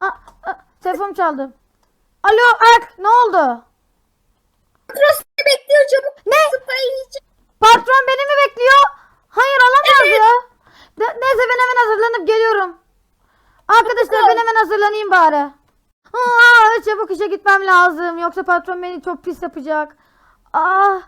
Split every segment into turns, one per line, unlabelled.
Aa, aa, telefon çaldı. Alo Erk ne oldu?
Patron seni bekliyor çabuk.
Ne? Patron beni mi bekliyor? Hayır olamaz ya. Ne- neyse ben hemen hazırlanıp geliyorum. Arkadaşlar ben hemen hazırlanayım bari. Aa, çabuk işe gitmem lazım. Yoksa patron beni çok pis yapacak. Ah,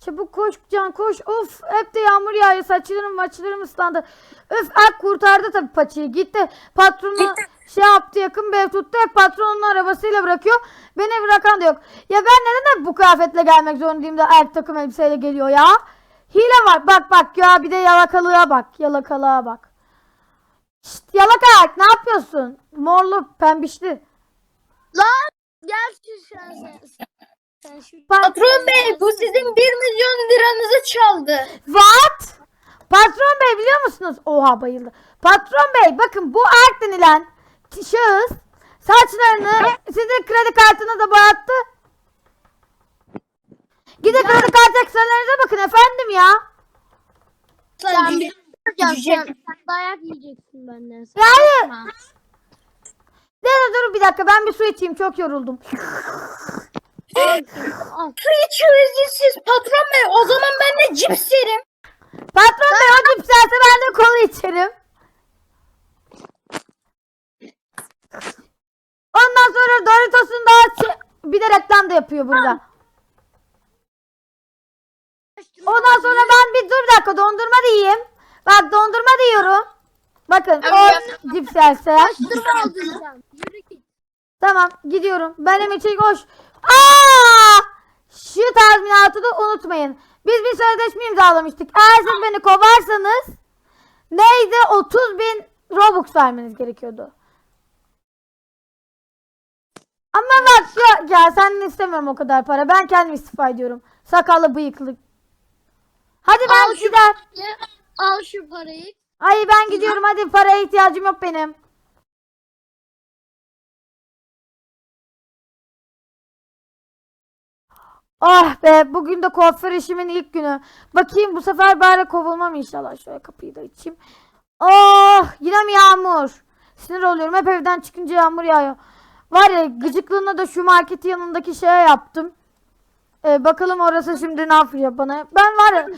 çabuk koş Can koş. Of hep de yağmur yağıyor. Saçlarım maçlarım ıslandı. Öf Erk kurtardı tabii paçayı. Gitti. Patronu şey yaptı yakın bir ev tuttu. Hep patronun arabasıyla bırakıyor. Beni bırakan da yok. Ya ben neden hep bu kıyafetle gelmek zorundayım da Erk takım elbiseyle geliyor ya? Hile var. Bak bak ya bir de yalakalığa bak. Yalakalığa bak. Şşt, yalaka Erk ne yapıyorsun? Morlu pembişli.
Lan gel şu şu
Patron bey bu sizin 1 milyon liranızı çaldı.
What? Patron bey biliyor musunuz? Oha bayıldı. Patron bey bakın bu Erk denilen şahıs saçlarını sizin kredi kartına da boyattı. Gidin kredi kartı ekstralarınıza bakın efendim ya.
sen bir sen,
Cüce-
sen, dayak yiyeceksin benden. Sen
Yani
yapma.
dur dur bir dakika ben bir su içeyim çok yoruldum.
İçiyoruz siz patron bey. O zaman ben de cips yerim.
Patron bey o cips yerse ben de kola içerim. Ondan sonra Doritos'un daha bir de reklam da yapıyor burada. Ondan sonra ben bir dur bir dakika dondurma da yiyeyim. Bak dondurma da yiyorum. Bakın o cips yerse. Tamam gidiyorum. Ben hemen içeri koş. Aa! Şu tazminatı da unutmayın. Biz bir sözleşme imzalamıştık. Eğer siz beni kovarsanız neydi 30 bin Robux vermeniz gerekiyordu. Ama bak ya, ya sen istemiyorum o kadar para. Ben kendim istifa ediyorum. Sakallı bıyıklı. Hadi ben
Al
gider.
parayı. Al şu parayı.
Ay ben gidiyorum hadi paraya ihtiyacım yok benim. Ah be bugün de kuaför işimin ilk günü. Bakayım bu sefer bari kovulmam inşallah. Şöyle kapıyı da açayım. Oh yine mi yağmur? Sinir oluyorum hep evden çıkınca yağmur yağıyor. Var ya gıcıklığına da şu marketi yanındaki şeye yaptım. Ee, bakalım orası şimdi ne yapıyor bana. Ben var ya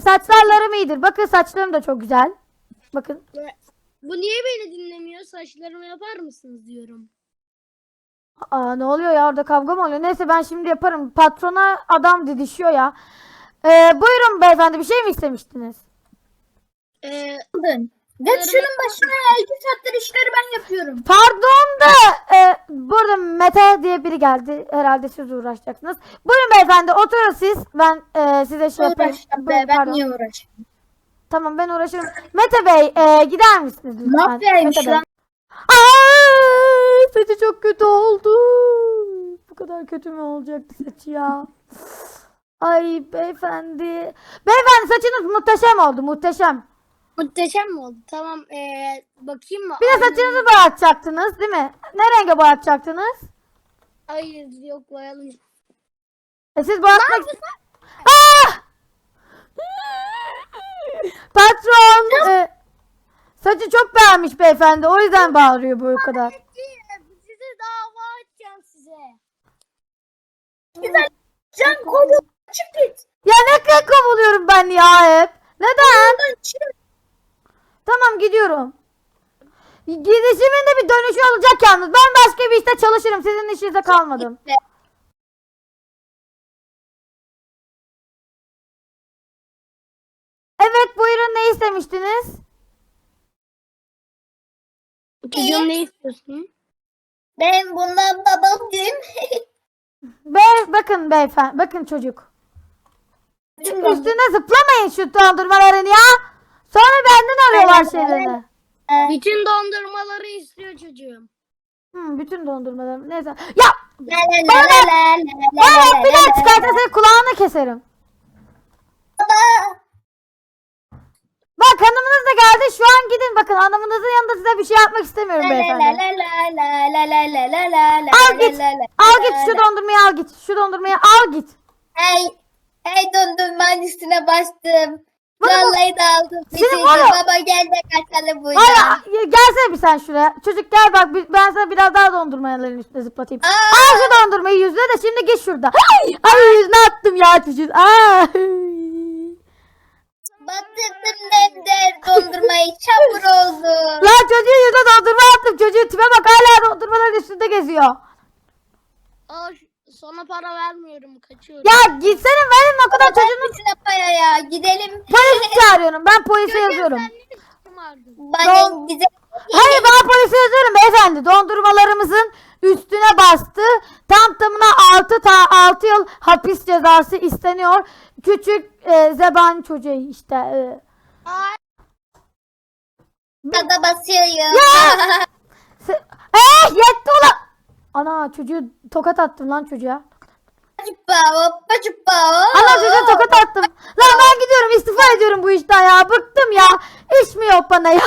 saçlarlarım iyidir. Bakın saçlarım da çok güzel. Bakın.
Bu niye beni dinlemiyor? Saçlarımı yapar mısınız diyorum.
Aa ne oluyor ya orada kavga mı oluyor? Neyse ben şimdi yaparım. Patrona adam didişiyor ya. Ee, buyurun beyefendi bir şey mi istemiştiniz?
Ee,
Geç şunun başına ya. 2 saattir işleri ben yapıyorum.
Pardon da e, burada Mete diye biri geldi. Herhalde siz uğraşacaksınız. Buyurun beyefendi oturun siz. Ben e, size şey yapayım.
Uğraşacağım
Buyurun,
be. Ben
pardon.
niye uğraşayım?
Tamam ben uğraşırım. Mete Bey e, gider misiniz lütfen?
Mafyaymış
Mete Bey.
lan.
Aa, saçı çok kötü oldu. Bu kadar kötü mü olacaktı saçı ya? Ay beyefendi. Beyefendi saçınız muhteşem oldu muhteşem.
muhteşem mi oldu? Tamam. Ee, bakayım mı?
Bir de saçınızı boyatacaktınız değil mi? Ne renge boyatacaktınız?
Hayır yok boyalım.
E siz boyatmak... Ah! Patron e, saçı çok beğenmiş beyefendi. O yüzden bağırıyor bu kadar.
Size dava açacağım size.
Güzel. Can kovu. Çık git.
Ya ne kadar kovuluyorum ben ya hep. Neden? Tamam gidiyorum. Gidişimin de bir dönüşü olacak yalnız. Ben başka bir işte çalışırım. Sizin işinize kalmadım. Evet buyurun ne istemiştiniz?
Çocuğum ne istiyorsun?
Ben bundan babamcıyım.
Be bakın beyefendi. Bakın çocuk. Üstüne zıplamayın şu dondurmaların ya. Sonra benden arıyorlar şeylerini.
Bütün dondurmaları istiyor çocuğum.
Hmm, bütün dondurmalarım. Neyse. Ya bana
la
bir daha
la.
çıkartırsa senin kulağını keserim.
Baba
geldi şu an gidin bakın hanımınızın yanında size bir şey yapmak istemiyorum beyefendi. Al git. Al git şu dondurmayı al git. Şu dondurmayı al git.
Hey. Hey dondurmanın üstüne bastım. Vallahi da aldım. Baba gel de kaçalım buradan.
Hayır gelsene bir sen şuraya. Çocuk gel bak ben sana biraz daha dondurmaların üstüne zıplatayım.
Aa.
Al şu dondurmayı yüzüne de şimdi geç şurada. Ay yüzüne attım ya çocuğun. Aa.
Batırdım Nender dondurmayı çamur oldu.
Lan çocuğun yüzüne dondurma attım. Çocuğun tipe bak hala dondurmaların üstünde geziyor.
Aa, sana para vermiyorum kaçıyorum.
Ya gitsene benim o kadar çocuğun
İçine paya ya gidelim.
polisi çağırıyorum. Ben polise yazıyorum.
Bana bize
Hayır ben polise yazıyorum beyefendi. Dondurmalarımızın üstüne bastı. Tam tamına 6 ta 6 yıl hapis cezası isteniyor. Küçük e, zeban çocuğu işte. E.
Da basıyorum.
Ya! Eh yetti ulan. Ana çocuğu tokat attım lan çocuğa. Ana çocuğa tokat attım. Lan ben gidiyorum istifa ediyorum bu işten ya. Bıktım ya. İş mi yok bana ya?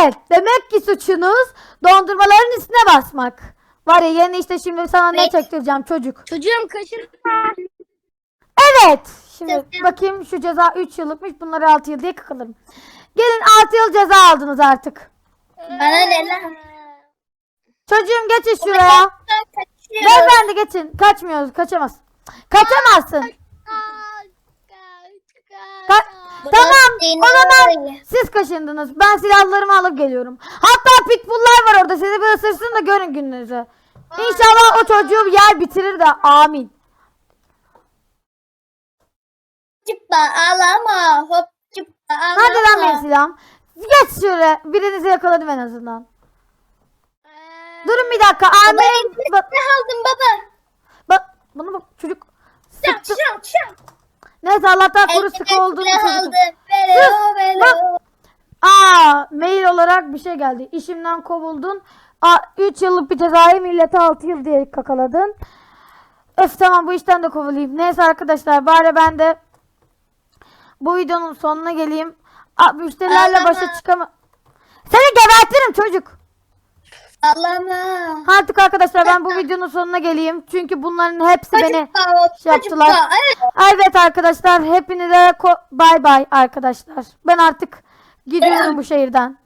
Evet, demek ki suçunuz dondurmaların üstüne basmak. Var ya yeni işte şimdi sana ne
Evet.
çektireceğim çocuk.
çocuğum kaçırma.
Evet. Şimdi
Ceza.
bakayım şu ceza 3 yıllıkmış. Bunları 6 yıl diye kakılırım. Gelin 6 yıl ceza aldınız artık.
Bana ne lan?
Çocuğum geçin şuraya.
Ben kaçıyorum.
Beyefendi geçin. Kaçmıyoruz. Kaçamaz. Kaçamazsın.
Kaç, kaç,
Ka-. Tamam. O zaman siz kaşındınız. Ben silahlarımı alıp geliyorum. Hatta pitbulllar var orada. Sizi bir ısırsın da görün gününüzü. İnşallah o çocuğu yer bitirir de. Amin.
Cuppa ağlama hop cuppa ağlama.
Hadi lan benim silahım. Geç şöyle. Birinizi yakaladım en azından.
Ee,
Durun bir dakika. Amirim.
Ne aldın baba?
bak. Bana bak çocuk.
Şam
Sıktı.
şam şam.
Neyse Allah'tan kuru sıkı olduğunu çocuk.
velo.
Aa, mail olarak bir şey geldi. İşimden kovuldun. Aa, 3 yıllık bir cezayı millete 6 yıl diye kakaladın. Öf tamam bu işten de kovulayım. Neyse arkadaşlar bari ben de bu videonun sonuna geleyim. Aa, müşterilerle başa çıkama. Seni gebertirim çocuk.
Ağlama.
Artık arkadaşlar ben bu videonun sonuna geleyim. Çünkü bunların hepsi beni
Cuppa hop
şey yaptılar.
cuppa. Evet.
Evet arkadaşlar hepinize ko- bay bay arkadaşlar. Ben artık gidiyorum bu şehirden.